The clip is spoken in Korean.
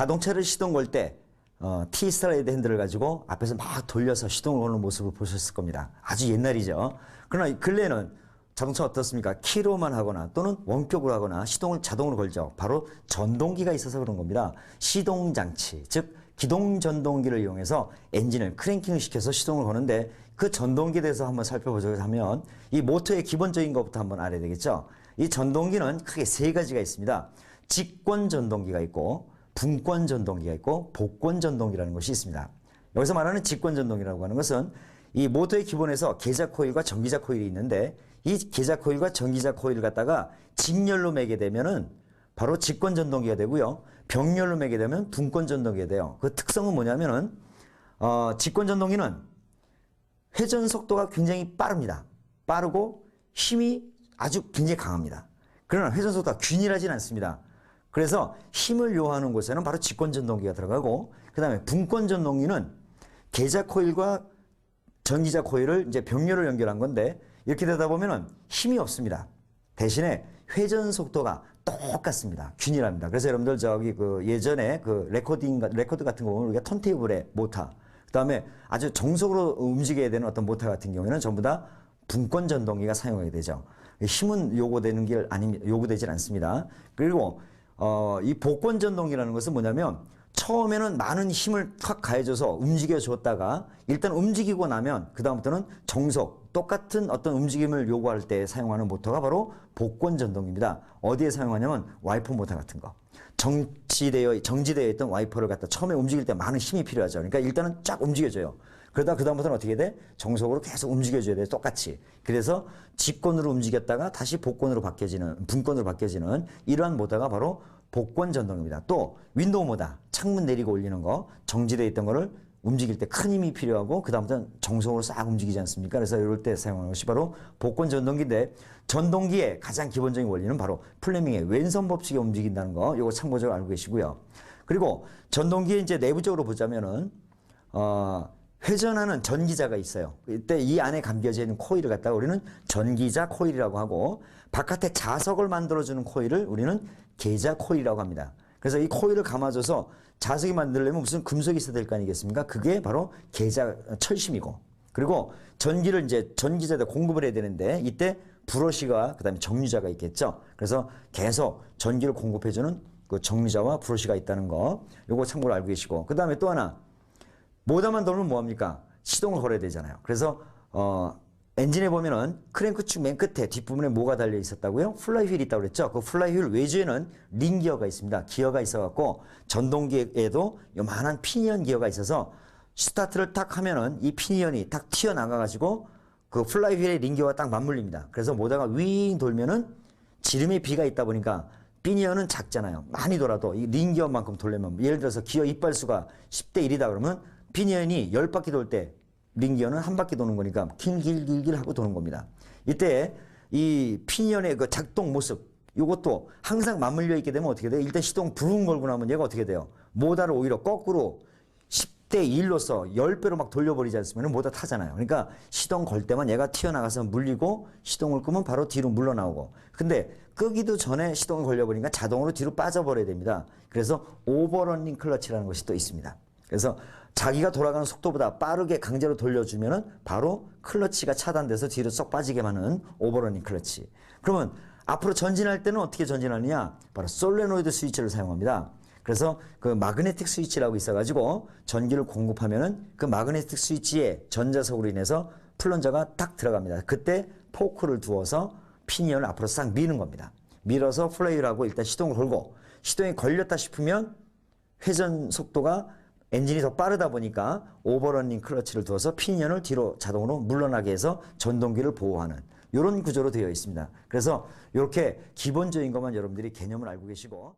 자동차를 시동 걸 때 어, T-스트라이드 핸들을 가지고 앞에서 막 돌려서 시동을 거는 모습을 보셨을 겁니다. 아주 옛날이죠. 그러나 근래에는 자동차 어떻습니까? 키로만 하거나 또는 원격으로 하거나 시동을 자동으로 걸죠. 바로 전동기가 있어서 그런 겁니다. 시동 장치, 즉 기동 전동기를 이용해서 엔진을 크랭킹을 시켜서 시동을 거는데 그 전동기에 대해서 한번 살펴보자고 하면 이 모터의 기본적인 것부터 한번 알아야 되겠죠. 이 전동기는 크게 세 가지가 있습니다. 직권 전동기가 있고 분권 전동기가 있고 복권 전동기라는 것이 있습니다. 여기서 말하는 직권 전동기라고 하는 것은 이 모터의 기본에서 계자 코일과 전기자 코일이 있는데 이 계자 코일과 전기자 코일을 갖다가 직렬로 매게 되면은 바로 직권 전동기가 되고요. 병렬로 매게 되면 분권 전동기가 돼요. 그 특성은 뭐냐면은 어, 직권 전동기는 회전 속도가 굉장히 빠릅니다. 빠르고 힘이 아주 굉장히 강합니다. 그러나 회전 속도가 균일하진 않습니다. 그래서 힘을 요하는 곳에는 바로 직권 전동기가 들어가고 그 다음에 분권 전동기는 계자 코일과 전기자 코일을 이제 병렬을 연결한 건데 이렇게 되다 보면은 힘이 없습니다. 대신에 회전 속도가 똑같습니다. 균일합니다. 그래서 여러분들 저기 그 예전에 그 레코딩 레코드 같은 거 보면 우리가 턴테이블의 모터, 그다음에 아주 정석으로 움직여야 되는 어떤 모터 같은 경우에는 전부 다 분권 전동기가 사용하게 되죠. 힘은 요구되는 게 아니 요구되질 않습니다. 그리고 어, 이 복권 전동기라는 것은 뭐냐면 처음에는 많은 힘을 확 가해줘서 움직여 줬다가 일단 움직이고 나면 그다음부터는 정석 똑같은 어떤 움직임을 요구할 때 사용하는 모터가 바로 복권 전동기입니다. 어디에 사용하냐면 와이퍼 모터 같은 거. 정지되어 정지되어 있던 와이퍼를 갖다 처음에 움직일 때 많은 힘이 필요하죠. 그러니까 일단은 쫙 움직여줘요. 그러다 그다음부터는 어떻게 돼? 정석으로 계속 움직여줘야 돼. 똑같이. 그래서 직권으로 움직였다가 다시 복권으로 바뀌어지는 분권으로 바뀌어지는 이러한 모터가 바로 복권 전동입니다. 또 윈도우 모드 창문 내리고 올리는 거 정지되어 있던 거를 움직일 때 큰 힘이 필요하고 그다음부터는 정성으로 싹 움직이지 않습니까? 그래서 이럴 때 사용하는 것이 바로 복권 전동기인데 전동기의 가장 기본적인 원리는 바로 플레밍의 왼손 법칙에 움직인다는 거 이거 참고적으로 알고 계시고요. 그리고 전동기의 이제 내부적으로 보자면은 어 회전하는 전기자가 있어요. 이때 이 안에 감겨져 있는 코일을 갖다가 우리는 전기자 코일이라고 하고 바깥에 자석을 만들어주는 코일을 우리는 계자 코일이라고 합니다. 그래서 이 코일을 감아줘서 자석이 만들려면 무슨 금속이 있어야 될 거 아니겠습니까? 그게 바로 계자 철심이고 그리고 전기를 이제 전기자에다 공급을 해야 되는데 이때 브러시가 그다음에 정류자가 있겠죠. 그래서 계속 전기를 공급해주는 그 정류자와 브러시가 있다는 거 요거 참고로 알고 계시고 그 다음에 또 하나 모다만 돌면 뭐합니까? 시동을 걸어야 되잖아요. 그래서 어, 엔진에 보면은 크랭크 축 맨 끝에 뒷부분에 뭐가 달려 있었다고요? 플라이 휠이 있다고 그랬죠. 그 플라이 휠 외주에는 링 기어가 있습니다. 기어가 있어갖고 전동기에도 요만한 피니언 기어가 있어서 스타트를 딱 하면은 이 피니언이 딱 튀어나가가지고 그 플라이 휠의 링 기어가 딱 맞물립니다. 그래서 모다가 윙 돌면은 지름의 비가 있다 보니까 피니언은 작잖아요. 많이 돌아도 이 링 기어만큼 돌려면 예를 들어서 기어 이빨수가 10대 1이다 그러면 피니언이 10바퀴 돌 때 링기어는 한 바퀴 도는 거니까 길길길길 하고 도는 겁니다. 이때 이 피니언의 그 작동 모습 이것도 항상 맞물려 있게 되면 어떻게 돼요? 일단 시동 부릉 걸고 나면 얘가 어떻게 돼요? 모다를 오히려 거꾸로 10대 1로서 10배로 막 돌려버리지 않으면 모다 타잖아요. 그러니까 시동 걸 때만 얘가 튀어나가서 물리고 시동을 끄면 바로 뒤로 물러나오고 근데 끄기도 전에 시동을 걸려버리니까 자동으로 뒤로 빠져버려야 됩니다. 그래서 오버러닝 클러치라는 것이 또 있습니다. 그래서 자기가 돌아가는 속도보다 빠르게 강제로 돌려주면은 바로 클러치가 차단돼서 뒤로 쏙 빠지게 하는 오버러닝 클러치. 그러면 앞으로 전진할 때는 어떻게 전진하느냐? 바로 솔레노이드 스위치를 사용합니다. 그래서 그 마그네틱 스위치라고 있어가지고 전기를 공급하면은 그 마그네틱 스위치에 전자석으로 인해서 플런저가 딱 들어갑니다. 그때 포크를 두어서 피니언을 앞으로 싹 미는 겁니다. 밀어서 플레이를 하고 일단 시동을 걸고 시동이 걸렸다 싶으면 회전 속도가 엔진이 더 빠르다 보니까 오버러닝 클러치를 두어서 피니언을 뒤로 자동으로 물러나게 해서 전동기를 보호하는 이런 구조로 되어 있습니다. 그래서 이렇게 기본적인 것만 여러분들이 개념을 알고 계시고